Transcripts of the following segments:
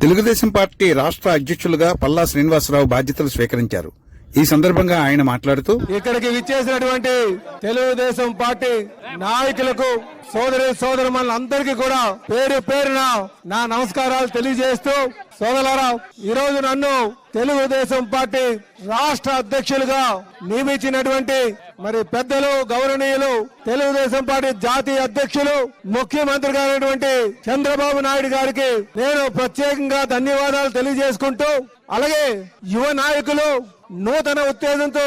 Telugu Desam party రాష్ట్ర అధ్యక్షులుగా పల్లా శ్రీనివాసరావు బాధ్యతలు స్వీకరించారు. ఈ సందర్భంగా ఆయన మాట్లాడుతూ ఇక్కడికి విచ్చేసినటువంటి తెలుగుదేశం పార్టీ నాయకులకు సోదరి సోదరు అందరికీ కూడా పేరు పేరున నా నమస్కారాలు తెలియజేస్తూ సోదరారా ఈ రోజు నన్ను తెలుగుదేశం పార్టీ రాష్ట్ర అధ్యక్షులుగా నియమించినటువంటి మరి పెద్దలు గౌరవనీయులు తెలుగుదేశం పార్టీ జాతీయ అధ్యక్షులు ముఖ్యమంత్రి గారైనటువంటి చంద్రబాబు నాయుడు గారికి నేను ప్రత్యేకంగా ధన్యవాదాలు తెలియజేసుకుంటూ అలాగే యువ నాయకులు నూతన ఉత్తేజంతో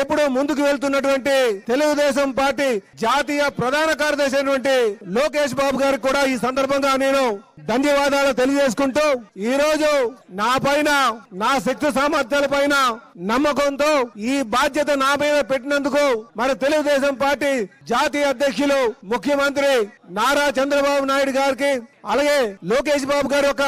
ఎప్పుడూ ముందుకు వెళ్తున్నటువంటి తెలుగుదేశం పార్టీ జాతీయ ప్రధాన కార్యదర్శి అయినటువంటి లోకేష్ బాబు గారికి కూడా ఈ సందర్భంగా నేను ధన్యవాదాలు తెలియజేసుకుంటూ ఈ రోజు నా పైన నా శక్తి సామర్థ్యాల పైన నమ్మకంతో ఈ బాధ్యత నా మీద పెట్టినందుకు మరి తెలుగుదేశం పార్టీ జాతీయ అధ్యక్షులు ముఖ్యమంత్రి నారా చంద్రబాబు నాయుడు గారికి అలాగే లోకేష్ బాబు గారి యొక్క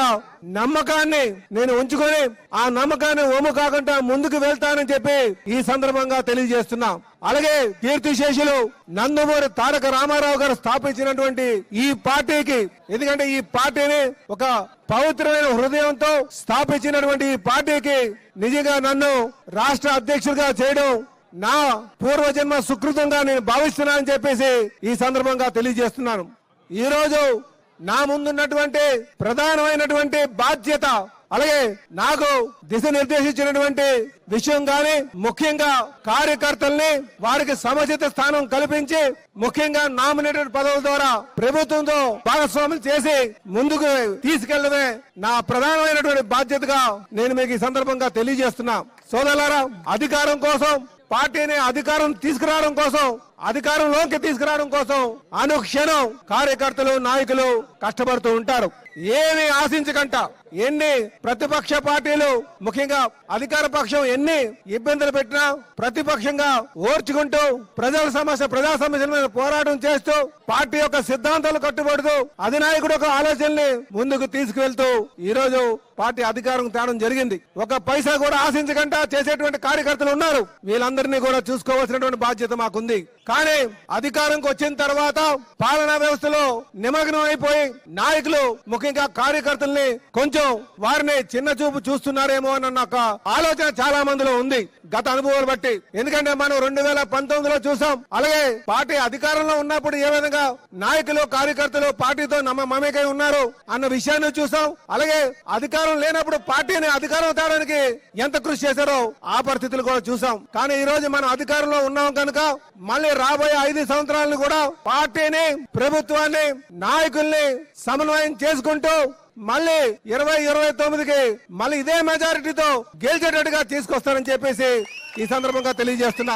నమ్మకాన్ని నేను ఉంచుకొని ఆ నమ్మకాన్ని ఓము కాకుండా ముందుకు వెళ్తానని చెప్పి ఈ సందర్భంగా తెలియజేస్తున్నా. అలాగే కీర్తిశేషులు నందమూరి తారక రామారావు గారు స్థాపించినటువంటి ఈ పార్టీకి ఎందుకంటే ఈ పార్టీని ఒక పవిత్రమైన హృదయంతో స్థాపించినటువంటి ఈ పార్టీకి నిజంగా నన్ను రాష్ట్ర అధ్యక్షుడిగా చేయడం నా పూర్వజన్మ సుకృతంగా నేను భావిస్తున్నానని చెప్పేసి ఈ సందర్భంగా తెలియజేస్తున్నాను. ఈ రోజు నా ముందున్నటువంటి ప్రధానమైనటువంటి బాధ్యత అలాగే నాకు దిశ నిర్దేశించినటువంటి విషయం గాని ముఖ్యంగా కార్యకర్తల్ని వారికి సముచిత స్థానం కల్పించి ముఖ్యంగా నామినేటెడ్ పదవుల ద్వారా ప్రభుత్వంతో భాగస్వామ్యం చేసి ముందుకు తీసుకెళ్ళడమే నా ప్రధానమైనటువంటి బాధ్యతగా నేను మీకు ఈ సందర్భంగా తెలియజేస్తున్నా. సోదరులారా అధికారం కోసం పార్టీని అధికారం తీసుకురావడం కోసం అధికారంలోకి తీసుకురావడం కోసం అనుక్షణం కార్యకర్తలు నాయకులు కష్టపడుతూ ఉంటారు. ఏమి ఆశించకంట. ఎన్ని ప్రతిపక్ష పార్టీలు ముఖ్యంగా అధికార పక్షం ఎన్ని ఇబ్బందులు పెట్టినా ప్రతిపక్షంగా ఓర్చుకుంటూ ప్రజల సమస్య ప్రజా సమస్యల మీద పోరాటం చేస్తూ పార్టీ యొక్క సిద్ధాంతాలు కట్టుబడుతూ అధినాయకుడు ఒక ఆలోచనని ముందుకు తీసుకువెళ్తూ ఈ రోజు పార్టీ అధికారం తేవడం జరిగింది. ఒక పైసా కూడా ఆశించకుండా చేసేటువంటి కార్యకర్తలు ఉన్నారు. వీళ్ళందరినీ కూడా చూసుకోవాల్సినటువంటి బాధ్యత మాకుంది. కానీ అధికారంకి వచ్చిన తర్వాత పాలనా వ్యవస్థలో నిమగ్నం అయిపోయి నాయకులు ముఖ్య ముఖ్యంగా కార్యకర్తల్ని కొంచెం వారిని చిన్న చూపు చూస్తున్నారేమో అన్న ఒక ఆలోచన చాలా మందిలో ఉంది. గత అనుభవాలు బట్టి. ఎందుకంటే మనం రెండు వేల పంతొమ్మిదిలో చూసాం. అలాగే పార్టీ అధికారంలో ఉన్నప్పుడు ఏ విధంగా నాయకులు కార్యకర్తలు పార్టీతో నమ్మ మమేకై ఉన్నారు అన్న విషయాన్ని చూసాం. అలాగే అధికారం లేనప్పుడు పార్టీని అధికారం తేడానికి ఎంత కృషి చేశారో ఆ పరిస్థితులు కూడా చూసాం. కానీ ఈ రోజు మనం అధికారంలో ఉన్నాం కనుక మళ్ళీ రాబోయే ఐదు సంవత్సరాలను కూడా పార్టీని ప్రభుత్వాన్ని నాయకుల్ని సమన్వయం చేసుకుంటూ మళ్ళీ ఇరవై ఇరవై తొమ్మిదికి మళ్ళీ ఇదే మెజారిటీతో గెలిచేటట్టుగా తీసుకొస్తానని చెప్పేసి ఈ సందర్భంగా తెలియజేస్తున్నా.